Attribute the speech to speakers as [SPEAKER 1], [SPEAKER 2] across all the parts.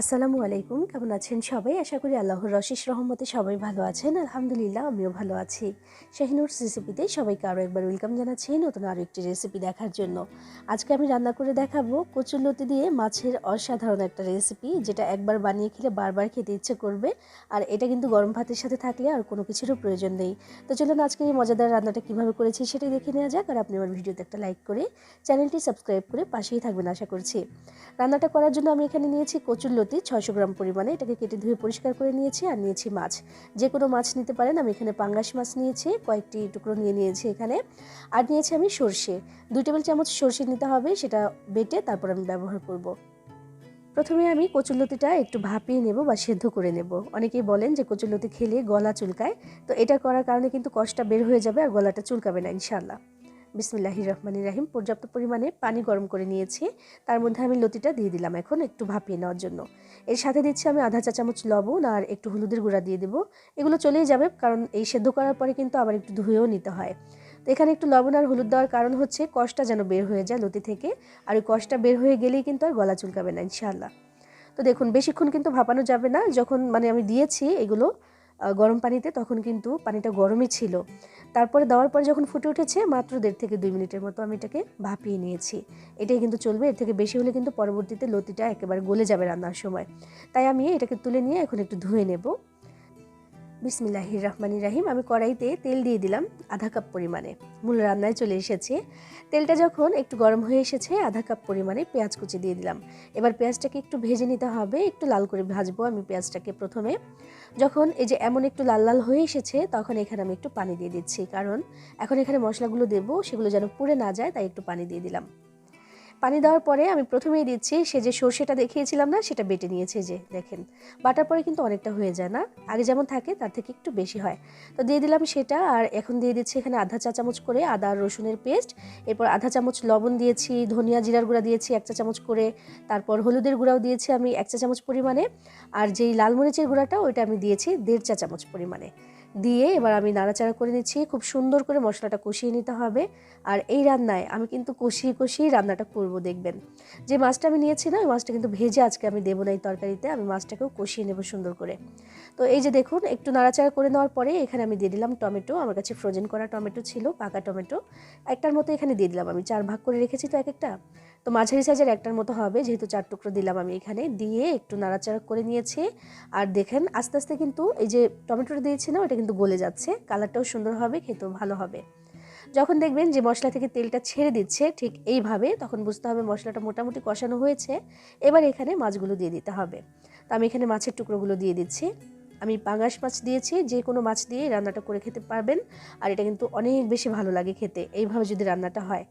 [SPEAKER 1] আসসালামু আলাইকুম, কেমন আছেন সবাই? আশা করি আল্লাহর রশিস রহমতে সবাই ভালো আছেন। আলহামদুলিল্লাহ, আমিও ভালো আছি। শাহিনুর রেসিপিতে সবাইকে আরও একবার ওয়েলকাম জানাচ্ছি নতুন আরও একটি রেসিপি দেখার জন্য। আজকে আমি রান্না করে দেখাবো কচুরলতি দিয়ে মাছের অসাধারণ একটা রেসিপি যেটা একবার বানিয়ে খেলে বারবার খেতে ইচ্ছে করবে। আর এটা কিন্তু গরম ভাতের সাথে থাকলে আর কোনো কিছুরও প্রয়োজন নেই। তো চলুন আজকে এই মজাদার রান্নাটা কীভাবে করেছি সেটাই দেখে নেওয়া যাক। আর আপনি আমার ভিডিওতে একটা লাইক করে চ্যানেলটি সাবস্ক্রাইব করে পাশেই থাকবেন, আশা করছি। রান্নাটা করার জন্য আমি এখানে নিয়েছি কচুরলতি। ছয়শো গ্রাম পরিমাণে এটাকে কেটে ধুয়ে পরিষ্কার করে নিয়েছি আর নিয়েছি মাছ। যে কোনো মাছ নিতে পারেন, আমি এখানে পাঙ্গাস মাছ নিয়েছি, কয়েকটি টুকরো নিয়ে নিয়েছি এখানে। আর নিয়েছি আমি সর্ষে। দুই টেবিল চামচ সর্ষে নিতে হবে, সেটা বেটে তারপর আমি ব্যবহার করব। প্রথমে আমি কচুরলতিটা একটু ভাপিয়ে নেব বা সেদ্ধ করে নেব। অনেকেই বলেন যে কচুরলতি খেলে গলা চুলকায়, তো এটা করার কারণে কিন্তু কষ্টটা বের হয়ে যাবে আর গলাটা চুলকাবে না ইনশাল্লাহ বিসমিল্লাহির রহমান রাহিম, পর্যাপ্ত পরিমাণে পানি গরম করে নিয়েছি। তার মধ্যে আমি লতিটা দিয়ে দিলাম এখন একটু ভাপিয়ে নেওয়ার জন্য। এর সাথে দিচ্ছি আমি আধা চা চামচ লবণ আর একটু হলুদের গুঁড়া দিয়ে দেবো। এগুলো চলেই যাবে কারণ এই সেদ্ধ করার পরে কিন্তু আবার একটু ধুয়েও নিতে হয়। তো এখানে একটু লবণ আর হলুদ দেওয়ার কারণ হচ্ছে কষটা যেন বের হয়ে যায় লতি থেকে আর ওই কষটা বের হয়ে গেলেই কিন্তু আর গলা চুলকাবে না, ইনশাআল্লাহ। তো দেখুন, বেশিক্ষণ কিন্তু ভাপানো যাবে না। যখন মানে আমি দিয়েছি এগুলো গরম পানিতে, তখন কিন্তু পানিটা গরমই ছিল। তারপরে দেওয়ার পরে যখন ফুটে উঠেছে, মাত্র দেড় থেকে দুই মিনিটের মতো আমি এটাকে ভাপিয়ে নিয়েছি। এটাই কিন্তু চলবে, এর থেকে বেশি হলে কিন্তু পরবর্তীতে লতিটা একেবারে গলে যাবে রান্নার সময়। তাই আমি এটাকে তুলে নিয়ে এখন একটু ধুয়ে নেব। বিসমিল্লাহির রহমানি রাহিম আমি কড়াইতে তেল দিয়ে দিলাম আধা কাপ পরিমাণে। মূল রান্নায় চলে এসেছে। তেলটা যখন একটু গরম হয়ে এসেছে, আধা কাপ পরিমাণে পেঁয়াজ কুচি দিয়ে দিলাম। এবার পেঁয়াজটাকে একটু ভেজে নিতে হবে, একটু লাল করে ভাজবো আমি পেঁয়াজটাকে প্রথমে। যখন এই যে এমন একটু লাল লাল হয়ে এসেছে, তখন এখানে আমি একটু পানি দিয়ে দিচ্ছি, কারণ এখন এখানে মশলাগুলো দেবো, সেগুলো যেন পুড়ে না যায়, তাই একটু পানি দিয়ে দিলাম। পানি দেওয়ার পরে আমি প্রথমেই দিচ্ছি, সে যে সর্ষেটা দেখিয়েছিলাম না, সেটা বেটে নিয়েছে যে দেখেন। বাটার পরে কিন্তু অনেকটা হয়ে যায় না। আগে যেমন থাকে, তার থেকে একটু বেশি হয়। তো দিয়ে দিলাম সেটা, আর এখন দিয়ে দিচ্ছি এখানে আধা চা চামচ করে আদা রসুনের পেস্ট। এরপর আধা চামচ লবণ দিয়েছি, ধনিয়া জিরার গুঁড়া দিয়েছি এক চা চামচ করে। তারপর হলুদের গুঁড়াও দিয়েছি আমি এক চা চামচ পরিমাণে। আর যেই লাল মরিচের গুঁড়াটা, ওইটা আমি দিয়েছি দেড় চা চামচ পরিমাণে। দিয়ে এবার আমি নাড়াচাড়া করে নিচ্ছি। খুব সুন্দর করে মশলাটা কষিয়ে নিতে হবে। আর এই রান্নায় আমি কিন্তু কষিয়ে কষিয়ে রান্নাটা করব, দেখবেন। যে মাছটা আমি নিয়েছি না, ওই মাছটা কিন্তু ভেজে আজকে আমি দেবো না এই তরকারিতে, আমি মাছটাকেও কষিয়ে নেব সুন্দর করে। তো এই যে দেখুন, একটু নাড়াচাড়া করে নেওয়ার পরে এখানে আমি দিয়ে দিলাম টমেটো। আমার কাছে ফ্রোজেন করা টমেটো ছিল, পাকা টমেটো। একটার মতো এখানে দিয়ে দিলাম আমি। চার ভাগ করে রেখেছি তো এক একটা। তো মাঝারি সাইজের একটার মতো হবে, যেহেতু চার টুকরো দিলাম আমি এখানে। দিয়ে একটু নাড়াচাড়া করে নিয়েছি। আর দেখেন, আস্তে আস্তে কিন্তু এই যে টমেটোটা দিয়েছি না ওটা কিন্তু গলে যাচ্ছে। কালারটাও সুন্দর হবে, খেতেও ভালো হবে। যখন দেখবেন যে মশলা থেকে তেলটা ছেড়ে দিচ্ছে, ঠিক এইভাবে, তখন বুঝতে হবে মশলাটা মোটামুটি কষানো হয়েছে। এবার এখানে মাছগুলো দিয়ে দিতে হবে। তো আমি এখানে মাছের টুকরোগুলো দিয়ে দিচ্ছি। আমি পাঙাশ মাছ দিয়েছি, যে কোনো মাছ দিয়ে রান্নাটা করে খেতে পারবেন। আর এটা কিন্তু অনেক বেশি ভালো লাগে খেতে, এইভাবে যদি রান্নাটা হয়।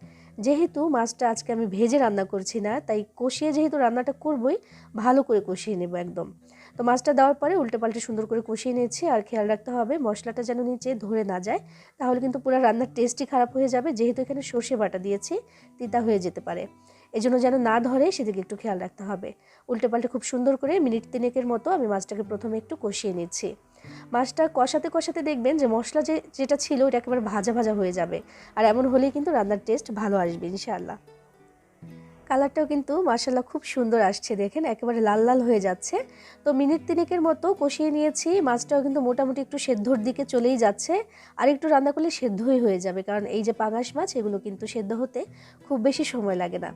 [SPEAKER 1] যেহেতু মাছটা আজকে আমি ভেজে রান্না করছি না, তাই কষিয়ে যেহেতু রান্নাটা করবই, ভালো করে কষিয়ে নেব একদম। তো মাছটা দেওয়ার পরে উল্টে পাল্টে সুন্দর করে কষিয়ে নিয়েছি, আর খেয়াল রাখতে হবে মশলাটা যেন নিচে ধরে না যায়, তাহলে কিন্তু পুরো রান্নার টেস্টই খারাপ হয়ে যাবে। যেহেতু এখানে সর্ষে বাটা দিয়েছি, তিতা হয়ে যেতে পারে। এজন্য যেন না ধরে সেদিকে একটু খেয়াল রাখতে হবে। উল্টে পাল্টে খুব সুন্দর করে মিনিট তিনেকের মতো আমি মাছটাকে প্রথমে একটু কষিয়ে নিচ্ছি। মাছটা কষাতে কষাতে দেখবেন যে মশলা যে, যেটা ছিল ওটা একেবারে ভাজা ভাজা হয়ে যাবে। আর এমন হলেই কিন্তু রান্নার টেস্ট ভালো আসবে, ইনশাআল্লাহ। কালারটাও কিন্তু মার্শাল্লাহ খুব সুন্দর আসছে, দেখেন একেবারে লাল লাল হয়ে যাচ্ছে। তো মিনিট তিনেকের মতো কষিয়ে নিয়েছি, মাছটাও কিন্তু মোটামুটি একটু সেদ্ধর দিকে চলেই যাচ্ছে। আর একটু রান্না করলে সেদ্ধই হয়ে যাবে, কারণ এই যে পাঙাশ মাছ, এগুলো কিন্তু সেদ্ধ হতে খুব বেশি সময় লাগে না।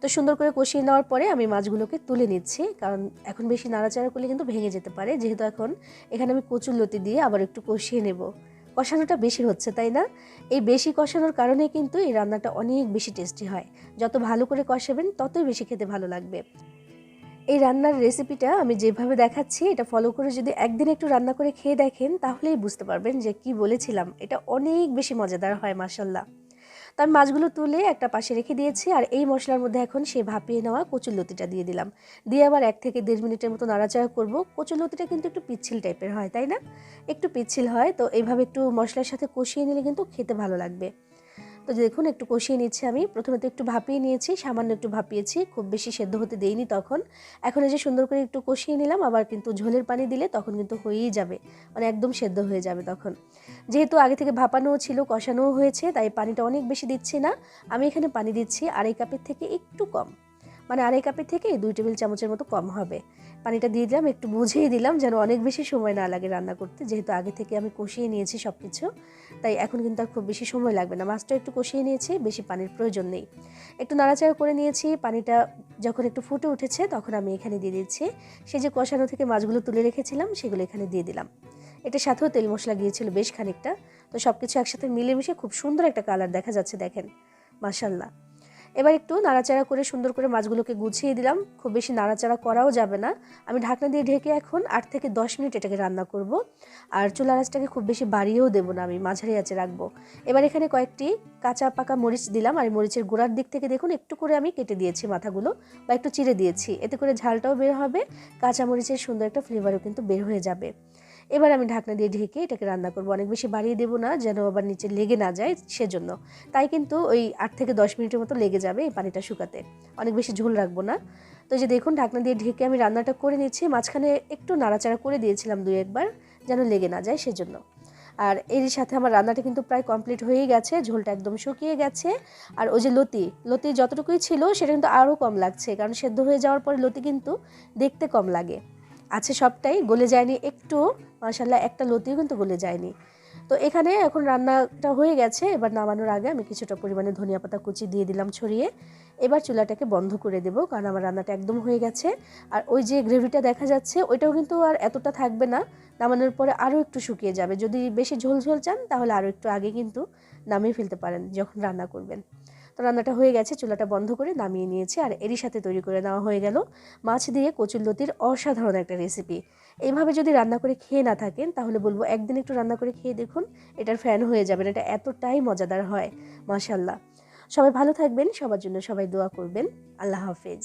[SPEAKER 1] তো সুন্দর করে কষিয়ে নেওয়ার পরে আমি মাছগুলোকে তুলে নিচ্ছি, কারণ এখন বেশি নাড়াচাড়া করলে কিন্তু ভেঙে যেতে পারে। যেহেতু এখন এখানে আমি কচুর লতি দিয়ে আবার একটু কষিয়ে নেব। কষানোটা বেশি হচ্ছে, তাই না? এই বেশি কষানোর কারণে কিন্তু এই রান্নাটা অনেক বেশি টেস্টি হয়। যত ভালো করে কষাবেন, ততই বেশি খেতে ভালো লাগবে। এই রান্নার রেসিপিটা আমি যেভাবে দেখাচ্ছি, এটা ফলো করে যদি একদিন একটু রান্না করে খেয়ে দেখেন, তাহলেই বুঝতে পারবেন যে কি বলেছিলাম। এটা অনেক বেশি মজাদার হয় মাসাল্লাহ তো আমি মাছগুলো তুলে একটা পাশে রেখে দিয়েছি আর এই মশলার মধ্যে এখন সে ভাপিয়ে নেওয়া কচুর লতিটা দিয়ে দিলাম। দিয়ে আবার এক থেকে দেড় মিনিটের মতো নাড়াচাড়া করব। কচুর লতিটা কিন্তু একটু পিচ্ছিল টাইপের হয়, তাই না? একটু পিচ্ছিল হয়, তো এইভাবে একটু মশলার সাথে কষিয়ে নিলে কিন্তু খেতে ভালো লাগবে। তো দেখুন, একটু কষিয়ে নিচ্ছি আমি। প্রথমে তো একটু ভাপিয়ে নিয়েছি, সামান্য একটু ভাপিয়েছি, খুব বেশি সেদ্ধ হতে দেইনি তখন। এখন এই যে সুন্দর করে একটু কষিয়ে নিলাম, আবার কিন্তু ঝোলের পানি দিলে তখন কিন্তু হয়েই যাবে মানে একদম সেদ্ধ হয়ে যাবে তখন। যেহেতু আগে থেকে ভাপানোও ছিল, কষানোও হয়েছে, তাই পানিটা অনেক বেশি দিচ্ছি না। আমি এখানে পানি দিচ্ছি আড়াই কাপের থেকে একটু কম। মানে আড়াই কাপের থেকে দুই টেবিল চামচের মতো কম হবে। পানিটা দিয়ে দিলাম, একটু বুঝিয়ে দিলাম যেন অনেক বেশি সময় না লাগে রান্না করতে, যেহেতু আগে থেকে আমি কষিয়ে নিয়েছি সব কিছু তাই এখন কিন্তু আর খুব বেশি সময় লাগবে না। মাছটা একটু কষিয়ে নিয়েছি, বেশি পানির প্রয়োজন নেই। একটু নাড়াচাড়া করে নিয়েছি, পানিটা যখন একটু ফুটে উঠেছে তখন আমি এখানে দিয়ে দিচ্ছি। সেই যে কষানো থেকে মাছগুলো তুলে রেখেছিলাম, সেগুলো এখানে দিয়ে দিলাম। এটা সাথেও তেল মশলা গিয়েছিল বেশ খানিকটা। তো সব কিছু একসাথে মিলেমিশে খুব সুন্দর একটা কালার দেখা যাচ্ছে দেখেন। মাসাল্লাহ এবার একটু নাড়াচাড়া করে সুন্দর করে মাছগুলোকে গুছিয়ে দিলাম। খুব বেশি নাড়াচাড়া করাও যাবে না। আমি ঢাকনা দিয়ে ঢেকে এখন আট থেকে দশ মিনিট এটাকে রান্না করব। আর চুলা আঁচটাকে খুব বেশি বাড়িয়েও দেবো না আমি, মাঝারি আঁচে রাখব। এবার এখানে কয়েকটি কাঁচা পাকা মরিচ দিলাম। আর মরিচের গোড়ার দিক থেকে দেখুন, একটু করে আমি কেটে দিয়েছি মাথাগুলো বা একটু চিড়ে দিয়েছি। এতে করে ঝালটাও বের হবে, কাঁচা মরিচের সুন্দর একটা ফ্লেভারও কিন্তু বের হয়ে যাবে। এবার আমি ঢাকনা দিয়ে ঢেকে এটাকে রান্না করব। অনেক বেশি বাড়িয়ে দেবো না, যেন আবার নিচে লেগে না যায় সেজন্য। তাই কিন্তু ওই আট থেকে দশ মিনিটের মতো লেগে যাবে এই পানিটা শুকাতে। অনেক বেশি ঝোল রাখব না। তো যে দেখুন, ঢাকনা দিয়ে ঢেকে আমি রান্নাটা করে নিচ্ছি মাঝখানে একটু নাড়াচাড়া করে দিয়েছিলাম দুই একবার, যেন লেগে না যায় সেজন্য। আর এর সাথে আমার রান্নাটা কিন্তু প্রায় কমপ্লিট হয়েই গেছে, ঝোলটা একদম শুকিয়ে গেছে। আর ওই যে লতি লতি যতটুকুই ছিল সেটা কিন্তু আরও কম লাগছে, কারণ সেদ্ধ হয়ে যাওয়ার পরে লতি কিন্তু দেখতে কম লাগে। আছে সবটাই, গলে যায়নি একটু মাসাল্লাহ একটা লতিও কিন্তু গলে যায়নি। তো এখানে এখন রান্নাটা হয়ে গেছে, এবার নামানোর আগে আমি কিছুটা পরিমাণে ধনিয়া পাতা কুচি দিয়ে দিলাম ছড়িয়ে। এবার চুলাটাকে বন্ধ করে দেবো, কারণ আমার রান্নাটা একদম হয়ে গেছে। আর ওই যে গ্রেভিটা দেখা যাচ্ছে, ওইটাও কিন্তু আর এতটা থাকবে না, নামানোর পরে আরও একটু শুকিয়ে যাবে। যদি বেশি ঝোল ঝোল চান, তাহলে আরও একটু আগে কিন্তু নামিয়ে ফেলতে পারেন, যখন রান্না করবেন। তো রান্নাটা হয়ে গেছে, চুলাটা বন্ধ করে নামিয়ে নিয়েছি আর এরই সাথে তৈরি করে নেওয়া হয়ে গেল মাছ দিয়ে কচুল্লতির অসাধারণ একটা রেসিপি এইভাবে যদি রান্না করে খেয়ে না থাকেন, তাহলে বলব একদিন একটু রান্না করে খেয়ে দেখুন, এটার ফ্যান হয়ে যাবেন এটা এতটাই মজাদার হয় মাশাল্লাহ সবাই ভালো থাকবেন, সবার জন্য সবাই দোয়া করবেন, আল্লাহ হাফেজ।